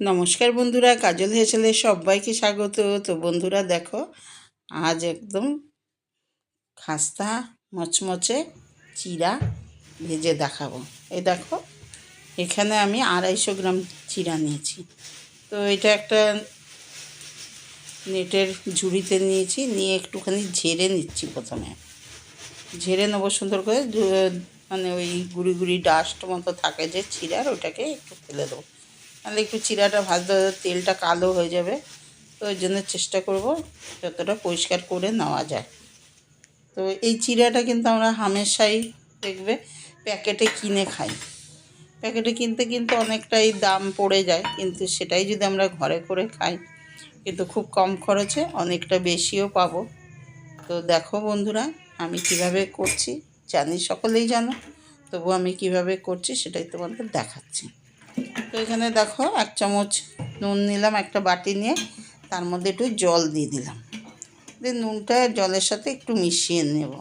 নমস্কার বন্ধুরা, কাজল হেসেলে সবাইকে স্বাগত। তো বন্ধুরা দেখো, আজ একদম খাস্তা, মচমচে চিরা ভেজে দেখাবো। এই দেখো, এখানে আমি আড়াইশো গ্রাম চিরা নিয়েছি। তো এটা একটা নেটের ঝুড়িতে নিয়েছি, নিয়ে একটুখানি ঝেড়ে নিচ্ছি প্রথমে। ঝেড়ে নেব সুন্দর করে মানে ওই গুড়ি গুড়ি ডাস্ট মতো থাকে যে চিরার ওটাকে একটু ফেলে দেবো। তাহলে একটু চিরাটা ভাজতে তেলটা কালো হয়ে যাবে। তো ওই জন্য চেষ্টা করব যতটা পরিষ্কার করে নেওয়া যায়। তো এই চিরাটা কিন্তু আমরা হামেশাই দেখবে প্যাকেটে কিনে খাই। প্যাকেটে কিনতে কিন্তু অনেকটাই দাম পড়ে যায়, কিন্তু সেটাই যদি আমরা ঘরে করে খাই, কিন্তু খুব কম খরচে অনেকটা বেশিও পাবো। তো দেখো বন্ধুরা, আমি কীভাবে করছি জানি সকলেই জানো তবু আমি কীভাবে করছি সেটাই তোমাদের দেখাচ্ছি। তো এখানে দেখো এক চামচ নুন নিলাম, একটা বাটি নিয়ে। তার মধ্যে একটু জল দিয়ে দিলাম। দিয়ে নুনটা জলের সাথে একটু মিশিয়ে নেব।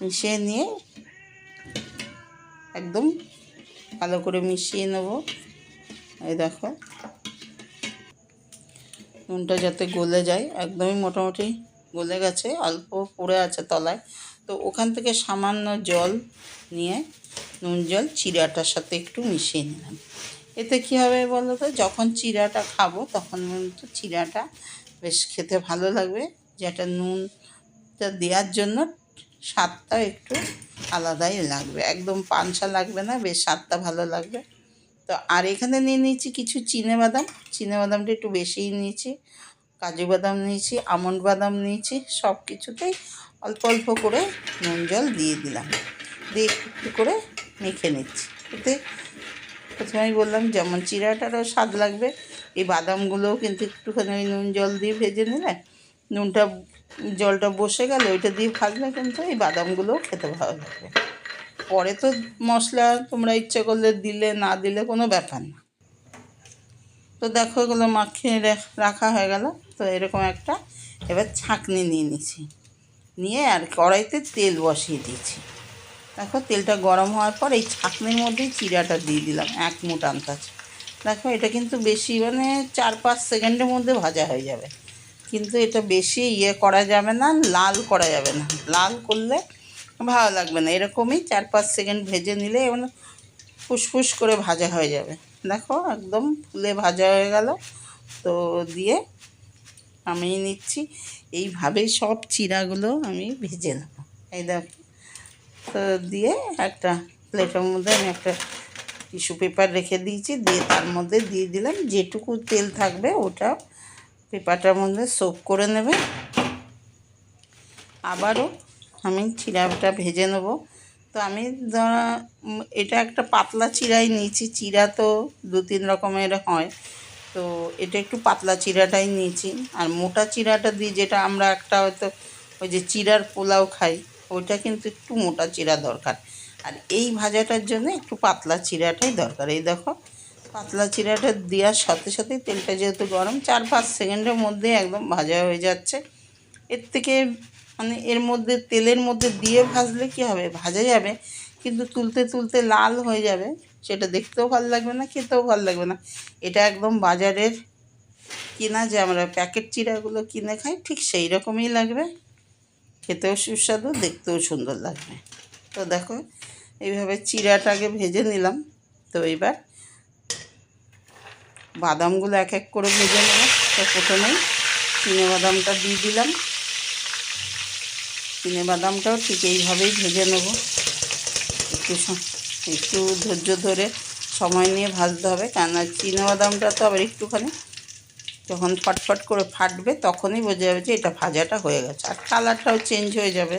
মিশিয়ে নিয়ে একদম ভালো করে মিশিয়ে নেব। এই দেখো। নুনটা যাতে গলে যায়, একদমই মোটামুটি গলে গেছে, অল্প পড়ে আছে তলায়। তো ওখান থেকে সামান্য জল নিয়ে নুন জল, চিরাটার সাথে একটু মিশিয়ে নিলাম। এতে কী হবে বলো তো? যখন চিড়াটা খাব, তখন কিন্তু চিড়াটা বেশ খেতে ভালো লাগবে। যেটা নুনটা দেওয়ার জন্য স্বাদটা একটু আলাদাই লাগবে। একদম পানসা লাগবে না, বেশ স্বাদটা ভালো লাগবে। তো আর এখানে নিয়ে নিয়েছি কিছু চিনে বাদাম। চিনে বাদামটা একটু বেশিই নিয়েছি। কাজু বাদাম নিয়েছি, আমন্ড বাদাম নিয়েছি সব কিছুতেই অল্প অল্প করে নুন জল দিয়ে দিলাম। দিয়ে একটু করে মেখে নিচ্ছি। এতে প্রথমেই বললাম যেমন চিরাটারও স্বাদ লাগবে, এই বাদামগুলোও কিন্তু একটুখানি ওই নুন জল দিয়ে ভেজে নিলে নুনটা, জলটা বসে গেলে ওইটা দিয়ে ভাজলে কিন্তু এই বাদামগুলোও খেতে ভালো লাগবে। পরে তো মশলা তোমরা ইচ্ছে করলে দিলে, না দিলে কোনো ব্যাপার না। তো দেখো এগুলো মাখিয়ে রাখা হয়ে গেল। তো এরকম একটা এবার ছাঁকনি নিয়ে নিছি। নিয়ে আর কড়াইতে তেল বসিয়ে দিয়েছি। দেখো, তেলটা গরম হওয়ার পর এই ছাঁকনির মধ্যেই চিরাটা দিয়ে দিলাম, এক মুঠ আন্দাজ। দেখো, এটা কিন্তু বেশি মানে চার পাঁচ সেকেন্ডের মধ্যে ভাজা হয়ে যাবে। কিন্তু এটা বেশি ইয়ে করা যাবে না, লাল করা যাবে না। লাল করলে ভালো লাগবে না। এরকমই চার পাঁচ সেকেন্ড ভেজে নিলে মানে ফুসফুস করে ভাজা হয়ে যাবে। দেখো, একদম ফুলে ভাজা হয়ে গেল। তো দিয়ে আমি নিচ্ছি। এইভাবেই সব চিরাগুলো আমি ভেজে নেব। এই দেখো, তো দিয়ে একটা প্লেটের মধ্যে আমি একটা টিস্যু পেপার রেখে দিয়েছি। দিয়ে তার মধ্যে দিয়ে দিলাম যেটুকু তেল থাকবে ওটা পেপারটার মধ্যে সোপ করে নেবে। আবারও আমি চিরাটা ভেজে নেব। তো আমি ধরা এটা একটা পাতলা চিরাই নিয়েছি। চিরা তো দু তিন রকমের হয়। তো এটা একটু পাতলা চিরাটাই নিয়েছি। আর মোটা চিরাটা দিয়ে যেটা আমরা একটা হয়তো ওই যে চিরার পোলাও খাই, ওইটা কিন্তু একটু মোটা চিরা দরকার। আর এই ভাজাটার জন্য একটু পাতলা চিরাটাই দরকার। এই দেখো, পাতলা চিরাটা দেওয়ার সাথে সাথে তেলটা যেহেতু গরম, চার পাঁচ সেকেন্ডের মধ্যে একদম ভাজা হয়ে যাচ্ছে। এর থেকে মানে এর মধ্যে, তেলের মধ্যে দিয়ে ভাজলে কি হবে? ভাজা যাবে, কিন্তু তুলতে তুলতে লাল হয়ে যাবে। সেটা দেখতেও ভালো লাগবে না, খেতেও ভালো লাগবে না। এটা একদম বাজারের কিনা যে আমরা প্যাকেট চিরাগুলো কিনে খাই, ঠিক সেই রকমই লাগবে। খেতেও সুস্বাদু, দেখতেও সুন্দর লাগবে। তো দেখো, এইভাবে চিরাটাকে ভেজে নিলাম। তো এবার বাদামগুলো এক এক করে ভেজে নেব। তো প্রথমেই চিনে বাদামটা দিয়ে দিলাম। চিনে বাদামটাও ঠিক এইভাবেই ভেজে নেব। একটু একটু ধৈর্য ধরে সময় নিয়ে ভাজতে হবে। কেননা বাদামটা তো আবার একটুখানি যখন ফটফট করে ফাটবে তখনই বোঝা যাবে যে এটা ভাজাটা হয়ে গেছে। আর কালারটাও চেঞ্জ হয়ে যাবে।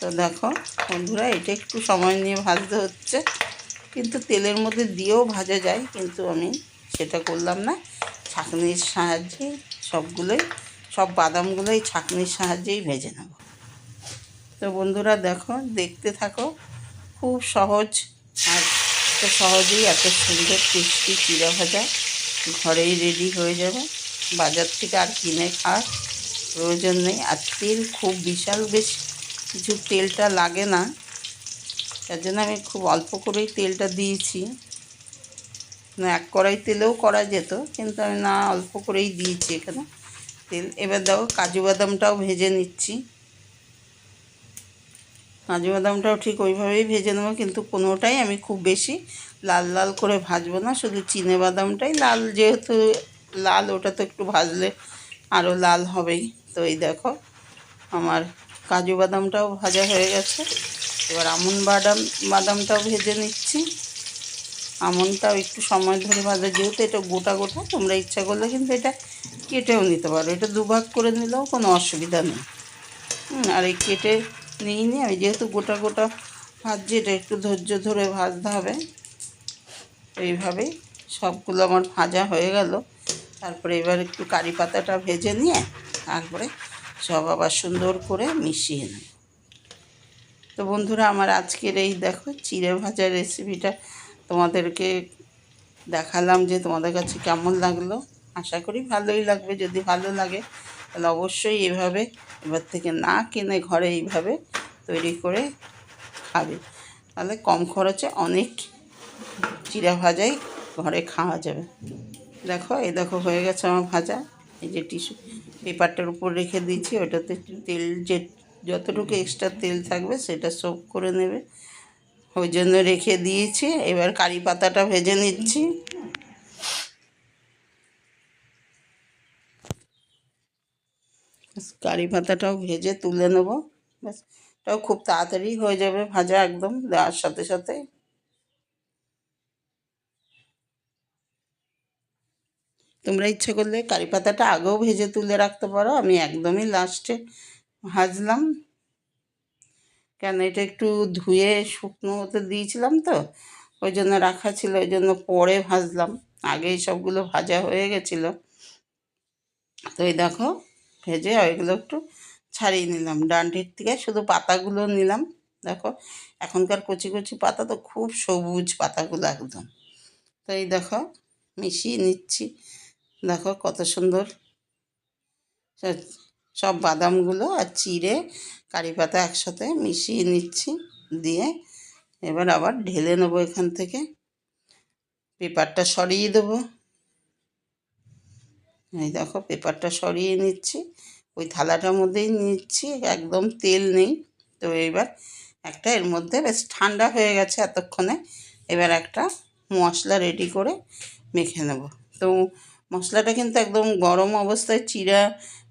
তো দেখো বন্ধুরা, এটা একটু সময় নিয়ে ভাজতে হচ্ছে। কিন্তু তেলের মধ্যে দিয়েও ভাজা যায়, কিন্তু আমি সেটা করলাম না। ছাঁকনির সাহায্যে সবগুলোই, সব বাদামগুলোই ছাঁকনির সাহায্যেই ভেজে নেব। তো বন্ধুরা দেখো, দেখতে থাকো, খুব সহজ আর এত সহজেই এত সুন্দর, টেস্টি চিড়া ভাজা ঘরেই রেডি হয়ে যাবে। বাজার থেকে আর কিনে খাওয়ার প্রয়োজন নেই। আর তেল খুব বিশাল, বেশ কিছু তেলটা লাগে না। তার জন্য আমি খুব অল্প করেই তেলটা দিয়েছি। না, এক কড়াই তেলেও করা যেত, কিন্তু আমি না অল্প করেই দিয়েছি এখানে। তেল, এবার দেখো কাজু বাদামটাও ভেজে নিচ্ছি। কাজু বাদামটাও ঠিক ওইভাবেই ভেজে নেব, কিন্তু কোনোটাই আমি খুব বেশি লাল লাল করে ভাজবো না, শুধু চিনে বাদামটাই লাল, যেহেতু লাল ওটা তো একটু ভাজলে আরও লাল হবেই। তো এই দেখো, আমার কাজু বাদামটাও ভাজা হয়ে গেছে। এবার আমন বাদাম, বাদামটাও ভেজে নিচ্ছি। আমনটাও একটু সময় ধরে ভাজা, যেহেতু এটা গোটা গোটা, তোমরা ইচ্ছা করলে কিন্তু এটা কেটেও নিতে পারো। এটা দুভাগ করে নিলেও কোনো অসুবিধা নেই। আর এই কেটে নিই নি আমি যেহেতু গোটা গোটা ভাজছি, এটা একটু ধৈর্য ধরে ভাজতে হবে। এইভাবেই সবগুলো আমার ভাজা হয়ে গেল। তারপরে এবার একটু কারি পাতাটা ভেজে নিয়ে, তারপরে সব আবার সুন্দর করে মিশিয়ে নেব। তো বন্ধুরা, আমার আজকের এই দেখো চিড়ে ভাজার রেসিপিটা তোমাদেরকে দেখালাম যে তোমাদের কাছে কেমন লাগল। আশা করি ভালোই লাগবে, যদি ভালো লাগে তাহলে অবশ্যই এভাবে এবার থেকে না কিনে ঘরে এইভাবে তৈরি করে খাবে। তাহলে কম খরচে অনেক চিড়া ভাজাই ঘরে খাওয়া যাবে। দেখো, এই দেখো হয়ে গেছে আমার ভাজা। এই যে টিস্যু পেপারটার উপর রেখে দিয়েছি, ওটাতে তেল যে যতটুকু এক্সট্রা তেল থাকবে সেটা সোপ করে নেবে। ওই জন্য রেখে দিয়েছি। এবার কারি পাতাটা ভেজে নিচ্ছি। কারি পাতাটাও ভেজে তুলে নেব। ব্যাস, এটাও খুব তাড়াতাড়ি হয়ে যাবে ভাজা একদম, দেওয়ার সাথে সাথে। তোমরা ইচ্ছে করলে কারি পাতাটা আগেও ভেজে তুলে রাখতে পারো, আমি একদমই লাস্টে ভাজলাম। কেন, এটা একটু ধুয়ে শুকনো হতে দিয়েছিলাম তো, ওই জন্য রাখা ছিল, ওই জন্য পরে ভাজলাম। আগেই সবগুলো ভাজা হয়ে গেছিল। তো এই দেখো ভেজে ওইগুলো একটু ছাড়িয়ে নিলাম। ডান্ডির থেকে শুধু পাতাগুলো নিলাম। দেখো, এখনকার কচি কচি পাতা তো খুব সবুজ পাতাগুলো একদম। তো এই দেখো, মিশিয়ে নিচ্ছি। দেখো কত সুন্দর। সব- বাদামগুলো আর চিড়ে, কারি পাতা একসাথে মিশিয়ে নিচ্ছি দিয়ে এবার আবার ঢেলে নেব এখান থেকে। পেপারটা সরিয়ে দেবো। এই দেখো পেপারটা সরিয়ে নিচ্ছি। ওই থালাটার মধ্যেই নিচ্ছি, একদম তেল নেই। তো এবার একটা এর মধ্যে বেশ ঠান্ডা হয়ে গেছে এতক্ষণে। এবার একটা মশলা রেডি করে মেখে নেব। তো মশলাটা কিন্তু একদম গরম অবস্থায়, চিরা,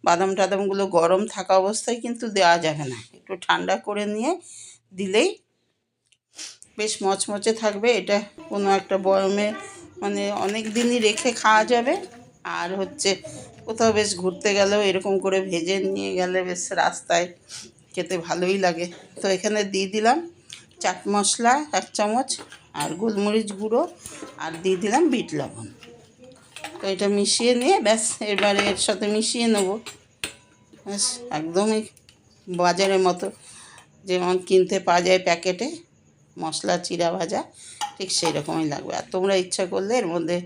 বাদাম টাদামগুলো গরম থাকা অবস্থায় কিন্তু দেওয়া যাবে না। একটু ঠান্ডা করে নিয়ে দিলেই বেশ মচমচে থাকবে। এটা কোনো একটা বয়মে মানে অনেক দিনই রেখে খাওয়া যাবে। আর হচ্ছে কোথাও বেশ ঘুরতে গেলেও এরকম করে ভেজে নিয়ে গেলে বেশ রাস্তায় খেতে ভালোই লাগে। তো এখানে দিয়ে দিলাম চাট মশলা, এক চামচ, আর গোলমরিচ গুঁড়ো, আর দিয়ে দিলাম বিট লবণ। তো এটা মিশিয়ে নিয়ে ব্যাস, এবারে এর সাথে মিশিয়ে নেব। ব্যাস, একদমই বাজারের মতো। যেমন কিনতে পাওয়া যায় প্যাকেটে, মশলা, চিরা ভাজা, ঠিক সেই রকমই লাগবে। আর তোমরা ইচ্ছা করলে এর মধ্যে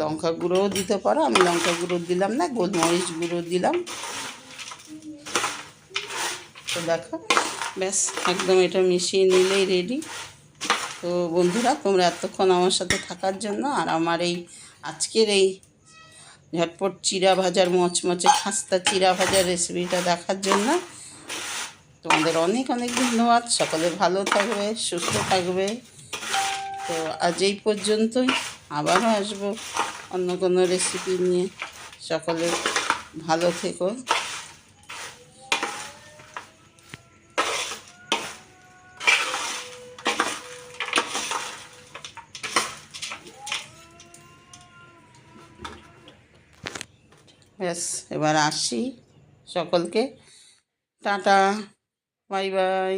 লঙ্কা গুঁড়োও দিতে পারো। আমি লঙ্কা গুঁড়ো দিলাম না, গোলমরিচ গুঁড়ো দিলাম। তো দেখো, ব্যাস, একদম এটা মিশিয়ে নিলেই রেডি তো বন্ধুরা, তোমরা এতক্ষণ আমার সাথে থাকার জন্য আর আমার এই আজকের এই ঝটপট চিরা ভাজার, মচমচে খাস্তা চিরা ভাজার রেসিপিটা দেখার জন্য তোমাদের অনেক অনেক ধন্যবাদ। সকলে ভালো থাকবে, সুস্থ থাকবে। তো আজ এই পর্যন্তই। আবারও আসব অন্য কোনো রেসিপি নিয়ে। সকলে ভালো থেকো। ব্যাস, এবার আসি সকলকে। Tata, bye bye.